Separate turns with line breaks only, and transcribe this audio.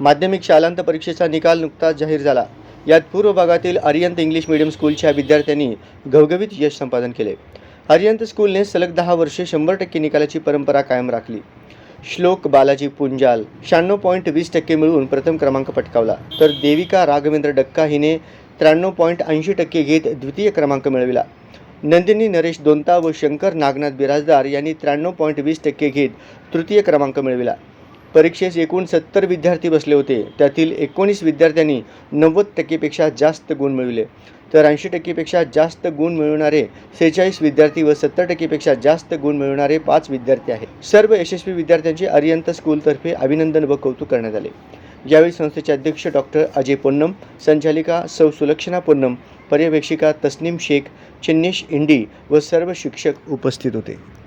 माध्यमिक शालांत परीक्षेचा निकाल नुकताच जाहीर झाला. यात पूर्व भागातील अरियंत इंग्लिश मीडियम स्कूलच्या विद्यार्थ्यांनी घवघवीत यश संपादन केले. अरियंत स्कूलने सलग दहा वर्षे शंभर टक्के निकालाची परंपरा कायम राखली. श्लोक बालाजी पुंजाल शहाण्णव पॉईंट वीस टक्के मिळवून प्रथम क्रमांक पटकावला. तर देविका राघवेंद्र डक्का हिने त्र्याण्णव पॉईंट ऐंशी टक्के घेत द्वितीय क्रमांक मिळविला. नंदिनी नरेश दोंता व शंकर नागनाथ बिराजदार यांनी त्र्याण्णव पॉईंट वीस टक्के घेत तृतीय क्रमांक मिळविला. परीक्षेस एकूण सत्तर विद्यार्थी बसले होते. त्यातील एकोणीस विद्यार्थ्यांनी नव्वद टक्केपेक्षा जास्त गुण मिळविले. तर ऐंशी टक्केपेक्षा जास्त गुण मिळवणारे सेहेचाळीस विद्यार्थी व सत्तर टक्केपेक्षा जास्त गुण मिळवणारे पाच विद्यार्थी आहेत. सर्व यशस्वी विद्यार्थ्यांचे अरियंत स्कूलतर्फे अभिनंदन व कौतुक करण्यात आले. यावेळी संस्थेचे अध्यक्ष डॉक्टर अजय पोन्नम संचालिका सौ सुलक्षणा पोन्नम पर्यवेक्षिका तस्नीम शेख चिन्नेश इंडी व सर्व शिक्षक उपस्थित होते.